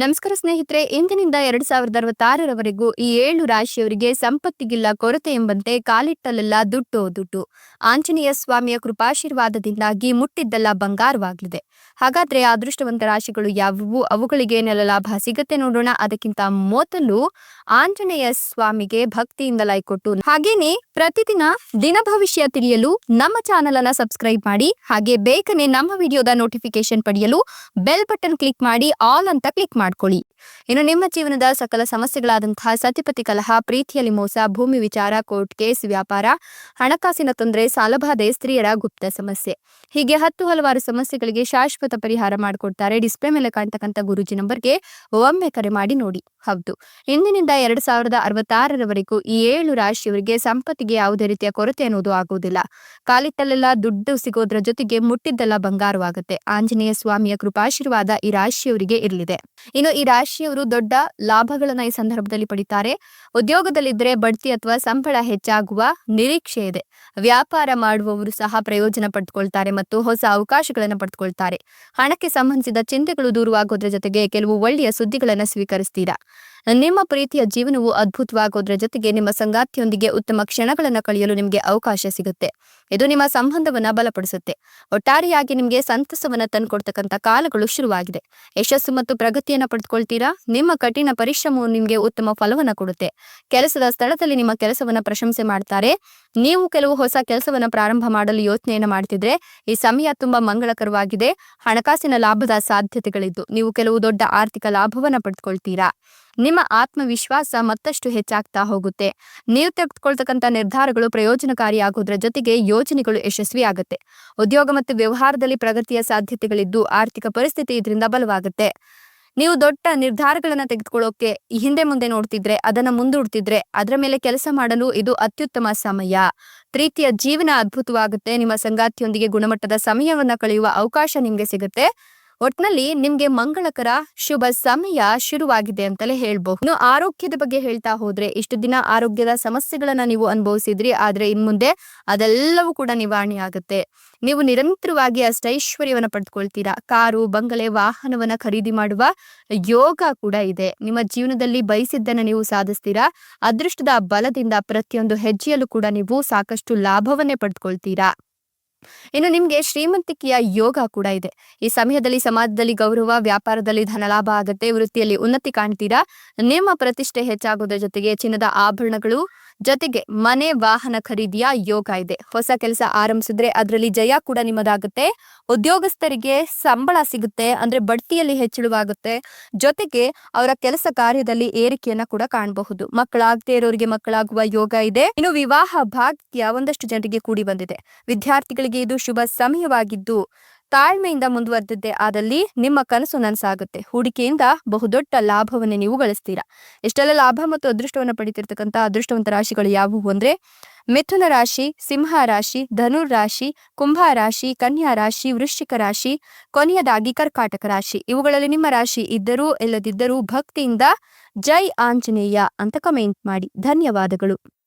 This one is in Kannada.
ನಮಸ್ಕಾರ ಸ್ನೇಹಿತರೆ, ಇಂದಿನಿಂದ ಎರಡ್ ಸಾವಿರದ ಅರವತ್ತಾರರವರೆಗೂ ಈ ಏಳು ರಾಶಿಯವರಿಗೆ ಸಂಪತ್ತಿಗಿಲ್ಲ ಕೊರತೆ ಎಂಬಂತೆ ಕಾಲಿಟ್ಟಲೆಲ್ಲ ದುಡ್ಡು ದುಡ್ಡು ಆಂಜನೇಯ ಸ್ವಾಮಿಯ ಕೃಪಾಶೀರ್ವಾದದಿಂದಾಗಿ ಮುಟ್ಟಿದ್ದೆಲ್ಲ ಬಂಗಾರವಾಗಲಿದೆ. ಹಾಗಾದ್ರೆ ಅದೃಷ್ಟವಂತ ರಾಶಿಗಳು ಯಾವುವು? ಅವುಗಳಿಗೆ ಏನೆಲ್ಲ ಲಾಭ ಸಿಗತ್ತೆ ನೋಡೋಣ. ಅದಕ್ಕಿಂತ ಮೊದಲು ಆಂಜನೇಯ ಸ್ವಾಮಿಗೆ ಭಕ್ತಿಯಿಂದ ಲೈಕ್ ಕೊಟ್ಟು. ಹಾಗೇನೆ ಪ್ರತಿದಿನ ದಿನ ಭವಿಷ್ಯ ತಿಳಿಯಲು ನಮ್ಮ ಚಾನೆಲ್ ಅನ್ನ ಸಬ್ಸ್ಕ್ರೈಬ್ ಮಾಡಿ, ಹಾಗೆ ಬೇಗನೆ ನಮ್ಮ ವಿಡಿಯೋದ ನೋಟಿಫಿಕೇಶನ್ ಪಡೆಯಲು ಬೆಲ್ ಬಟನ್ ಕ್ಲಿಕ್ ಮಾಡಿ, ಆಲ್ ಅಂತ ಕ್ಲಿಕ್ ಮಾಡ್ಕೊಳ್ಳಿ. ಇನ್ನು ನಿಮ್ಮ ಜೀವನದ ಸಕಲ ಸಮಸ್ಯೆಗಳಾದಂತಹ ಸತಿಪತಿ ಕಲಹ ಪ್ರೀತಿಯಲ್ಲಿ ಮೋಸ ಭೂಮಿ ವಿಚಾರ, ಕೋರ್ಟ್ ಕೇಸ್, ವ್ಯಾಪಾರ, ಹಣಕಾಸಿನ ತೊಂದರೆ, ಸಾಲಬಾಧೆ, ಸ್ತ್ರೀಯರ ಗುಪ್ತ ಸಮಸ್ಯೆ. ಹೀಗೆ ಹತ್ತು ಹಲವಾರು ಸಮಸ್ಯೆಗಳಿಗೆ ಶಾಶ್ವತ ಪರಿಹಾರ ಮಾಡಿಕೊಡ್ತಾರೆ ಡಿಸ್ಪ್ಲೇ ಮೇಲೆ ಕಾಣ್ತಕ್ಕಂಥ ಗುರುಜಿ ನಂಬರ್ಗೆ ಒಮ್ಮೆ ಕರೆ ಮಾಡಿ ನೋಡಿ. ಹೌದು. ಇಂದಿನಿಂದ ಎರಡ್ ಸಾವಿರದ ಅರವತ್ತಾರರವರೆಗೂ ಈ ಏಳು ರಾಶಿಯವರಿಗೆ ಸಂಪತ್ತಿಗೆ ಯಾವುದೇ ರೀತಿಯ ಕೊರತೆ ಅನ್ನೋದು ಆಗುವುದಿಲ್ಲ ಕಾಲಿಟ್ಟಲ್ಲೆಲ್ಲ ದುಡ್ಡು ಸಿಗೋದ್ರ ಜೊತೆಗೆ ಮುಟ್ಟಿದ್ದೆಲ್ಲ ಬಂಗಾರವಾಗುತ್ತೆ. ಆಂಜನೇಯ ಸ್ವಾಮಿಯ ಕೃಪಾಶೀರ್ವಾದ ಈ ರಾಶಿಯವರಿಗೆ ಇರಲಿದೆ. ಇನ್ನು ಈ ರಾಶಿಯವರು ದೊಡ್ಡ ಲಾಭಗಳನ್ನ ಈ ಸಂದರ್ಭದಲ್ಲಿ ಪಡಿತಾರೆ. ಉದ್ಯೋಗದಲ್ಲಿದ್ದರೆ ಬಡ್ತಿ ಅಥವಾ ಸಂಬಳ ಹೆಚ್ಚಾಗುವ ನಿರೀಕ್ಷೆ ಇದೆ. ವ್ಯಾಪಾರ ಮಾಡುವವರು ಸಹ ಪ್ರಯೋಜನ ಪಡೆದುಕೊಳ್ತಾರೆ ಮತ್ತು ಹೊಸ ಅವಕಾಶಗಳನ್ನು ಪಡೆದುಕೊಳ್ತಾರೆ ಹಣಕ್ಕೆ ಸಂಬಂಧಿಸಿದ ಚಿಂತೆಗಳು ದೂರವಾಗೋದ್ರ ಜೊತೆಗೆ ಕೆಲವು ಒಳ್ಳೆಯ ಸುದ್ದಿಗಳನ್ನು ಸ್ವೀಕರಿಸ್ತೀರಾ. ನಿಮ್ಮ ಪ್ರೀತಿಯ ಜೀವನವು ಅದ್ಭುತವಾಗೋದ್ರ ಜೊತೆಗೆ ನಿಮ್ಮ ಸಂಗಾತಿಯೊಂದಿಗೆ ಉತ್ತಮ ಕ್ಷಣಗಳನ್ನು ಕಳೆಯಲು ನಿಮಗೆ ಅವಕಾಶ ಸಿಗುತ್ತೆ. ಇದು ನಿಮ್ಮ ಸಂಬಂಧವನ್ನ ಬಲಪಡಿಸುತ್ತೆ. ಒಟ್ಟಾರೆಯಾಗಿ ನಿಮಗೆ ಸಂತಸವನ್ನ ತಂದುಕೊಡ್ತಕ್ಕಂಥ ಕಾಲಗಳು ಶುರುವಾಗಿದೆ. ಯಶಸ್ಸು ಮತ್ತು ಪ್ರಗತಿಯನ್ನ ಪಡೆದುಕೊಳ್ತೀರಾ ನಿಮ್ಮ ಕಠಿಣ ಪರಿಶ್ರಮವು ನಿಮಗೆ ಉತ್ತಮ ಫಲವನ್ನ ಕೊಡುತ್ತೆ. ಕೆಲಸದ ಸ್ಥಳದಲ್ಲಿ ನಿಮ್ಮ ಕೆಲಸವನ್ನ ಪ್ರಶಂಸೆ ಮಾಡ್ತಾರೆ. ನೀವು ಕೆಲವು ಹೊಸ ಕೆಲಸವನ್ನ ಪ್ರಾರಂಭ ಮಾಡಲು ಯೋಚನೆಯನ್ನ ಮಾಡ್ತಿದ್ರೆ ಈ ಸಮಯ ತುಂಬಾ ಮಂಗಳಕರವಾಗಿದೆ. ಹಣಕಾಸಿನ ಲಾಭದ ಸಾಧ್ಯತೆಗಳಿದ್ದು ನೀವು ಕೆಲವು ದೊಡ್ಡ ಆರ್ಥಿಕ ಲಾಭವನ್ನ ಪಡೆದುಕೊಳ್ತೀರಾ ನಿಮ್ಮ ಆತ್ಮವಿಶ್ವಾಸ ಮತ್ತಷ್ಟು ಹೆಚ್ಚಾಗ್ತಾ ಹೋಗುತ್ತೆ. ನೀವು ತೆಗೆದುಕೊಳ್ತಕ್ಕಂಥ ನಿರ್ಧಾರಗಳು ಪ್ರಯೋಜನಕಾರಿ ಆಗೋದ್ರ ಜೊತೆಗೆ ಯೋಜನೆಗಳು ಯಶಸ್ವಿ ಆಗುತ್ತೆ ಉದ್ಯೋಗ ಮತ್ತು ವ್ಯವಹಾರದಲ್ಲಿ ಪ್ರಗತಿಯ ಸಾಧ್ಯತೆಗಳಿದ್ದು ಆರ್ಥಿಕ ಪರಿಸ್ಥಿತಿ ಇದರಿಂದ ಬಲವಾಗುತ್ತೆ. ನೀವು ದೊಡ್ಡ ನಿರ್ಧಾರಗಳನ್ನ ತೆಗೆದುಕೊಳ್ಳೋಕೆ ಹಿಂದೆ ಮುಂದೆ ನೋಡ್ತಿದ್ರೆ, ಅದನ್ನ ಮುಂದೂಡ್ತಿದ್ರೆ ಅದರ ಮೇಲೆ ಕೆಲಸ ಮಾಡಲು ಇದು ಅತ್ಯುತ್ತಮ ಸಮಯ. ಪ್ರೀತಿಯ ಜೀವನ ಅದ್ಭುತವಾಗುತ್ತೆ. ನಿಮ್ಮ ಸಂಗಾತಿಯೊಂದಿಗೆ ಗುಣಮಟ್ಟದ ಸಮಯವನ್ನ ಕಳೆಯುವ ಅವಕಾಶ ನಿಮ್ಗೆ ಸಿಗುತ್ತೆ. ಒಟ್ನಲ್ಲಿ ನಿಮ್ಗೆ ಮಂಗಳಕರ ಶುಭ ಸಮಯ ಶುರುವಾಗಿದೆ ಅಂತಲೇ ಹೇಳ್ಬಹುದು. ಇನ್ನು ಆರೋಗ್ಯದ ಬಗ್ಗೆ ಹೇಳ್ತಾ ಹೋದ್ರೆ ಇಷ್ಟು ದಿನ ಆರೋಗ್ಯದ ಸಮಸ್ಯೆಗಳನ್ನ ನೀವು ಅನುಭವಿಸಿದ್ರಿ, ಆದ್ರೆ ಇನ್ ಮುಂದೆ ಅದೆಲ್ಲವೂ ಕೂಡ ನಿವಾರಣೆ ಆಗುತ್ತೆ. ನೀವು ನಿರಂತರವಾಗಿ ಅಷ್ಟೈಶ್ವರ್ಯವನ್ನ ಪಡೆದುಕೊಳ್ತೀರಾ ಕಾರು, ಬಂಗಲೆ, ವಾಹನವನ್ನ ಖರೀದಿ ಮಾಡುವ ಯೋಗ ಕೂಡ ಇದೆ. ನಿಮ್ಮ ಜೀವನದಲ್ಲಿ ಬಯಸಿದ್ದನ್ನ ನೀವು ಸಾಧಿಸ್ತೀರಾ? ಅದೃಷ್ಟದ ಬಲದಿಂದ ಪ್ರತಿಯೊಂದು ಹೆಜ್ಜೆಯಲ್ಲೂ ಕೂಡ ನೀವು ಸಾಕಷ್ಟು ಲಾಭವನ್ನೇ ಪಡೆದುಕೊಳ್ತೀರಾ ಇನ್ನು ನಿಮ್ಗೆ ಶ್ರೀಮಂತಿಕೆಯ ಯೋಗ ಕೂಡ ಇದೆ. ಈ ಸಮಯದಲ್ಲಿ ಸಮಾಜದಲ್ಲಿ ಗೌರವ, ವ್ಯಾಪಾರದಲ್ಲಿ ಧನಲಾಭ ಆಗತ್ತೆ, ವೃತ್ತಿಯಲ್ಲಿ ಉನ್ನತಿ ಕಾಣ್ತೀರಾ? ನಿಮ್ಮ ಪ್ರತಿಷ್ಠೆ ಹೆಚ್ಚಾಗೋದ್ರ ಜೊತೆಗೆ ಚಿನ್ನದ ಆಭರಣಗಳು ಜೊತೆಗೆ ಮನೆ, ವಾಹನ ಖರೀದಿಯ ಯೋಗ ಇದೆ. ಹೊಸ ಕೆಲಸ ಆರಂಭಿಸಿದ್ರೆ ಅದರಲ್ಲಿ ಜಯ ಕೂಡ ನಿಮ್ಮದಾಗುತ್ತೆ. ಉದ್ಯೋಗಸ್ಥರಿಗೆ ಸಂಬಳ ಸಿಗುತ್ತೆ, ಅಂದ್ರೆ ಬಡ್ತಿಯಲ್ಲಿ ಹೆಚ್ಚಳವಾಗುತ್ತೆ. ಜೊತೆಗೆ ಅವರ ಕೆಲಸ ಕಾರ್ಯದಲ್ಲಿ ಏರಿಕೆಯನ್ನ ಕೂಡ ಕಾಣಬಹುದು. ಮಕ್ಕಳಾಗದೇ ಇರೋರಿಗೆ ಮಕ್ಕಳಾಗುವ ಯೋಗ ಇದೆ. ಇನ್ನು ವಿವಾಹ ಭಾಗ್ಯ ಒಂದಷ್ಟು ಜನರಿಗೆ ಕೂಡಿ ಬಂದಿದೆ. ವಿದ್ಯಾರ್ಥಿಗಳಿಗೆ ಇದು ಶುಭ ಸಮಯವಾಗಿದ್ದು, ತಾಳ್ಮೆಯಿಂದ ಮುಂದುವರೆದಿದ್ದೆ. ಆದಲ್ಲಿ ನಿಮ್ಮ ಕನಸು ನನಸಾಗುತ್ತೆ. ಹೂಡಿಕೆಯಿಂದ ಬಹುದೊಡ್ಡ ಲಾಭವನ್ನು ನೀವು ಗಳಿಸ್ತೀರಾ. ಇಷ್ಟೆಲ್ಲ ಲಾಭ ಮತ್ತು ಅದೃಷ್ಟವನ್ನು ಪಡಿತಿರ್ತಕ್ಕಂಥ ಅದೃಷ್ಟವಂತ ರಾಶಿಗಳು ಯಾವುವು ಅಂದ್ರೆ, ಮಿಥುನ ರಾಶಿ, ಸಿಂಹ ರಾಶಿ, ಧನುರ್ ರಾಶಿ, ಕುಂಭ ರಾಶಿ, ಕನ್ಯಾ ರಾಶಿ, ವೃಶ್ಚಿಕ ರಾಶಿ, ಕೊನೆಯದಾಗಿ ಕರ್ಕಾಟಕ ರಾಶಿ. ಇವುಗಳಲ್ಲಿ ನಿಮ್ಮ ರಾಶಿ ಇದ್ದರೂ ಇಲ್ಲದಿದ್ದರೂ ಭಕ್ತಿಯಿಂದ ಜೈ ಆಂಜನೇಯ ಅಂತ ಕಮೆಂಟ್ ಮಾಡಿ. ಧನ್ಯವಾದಗಳು.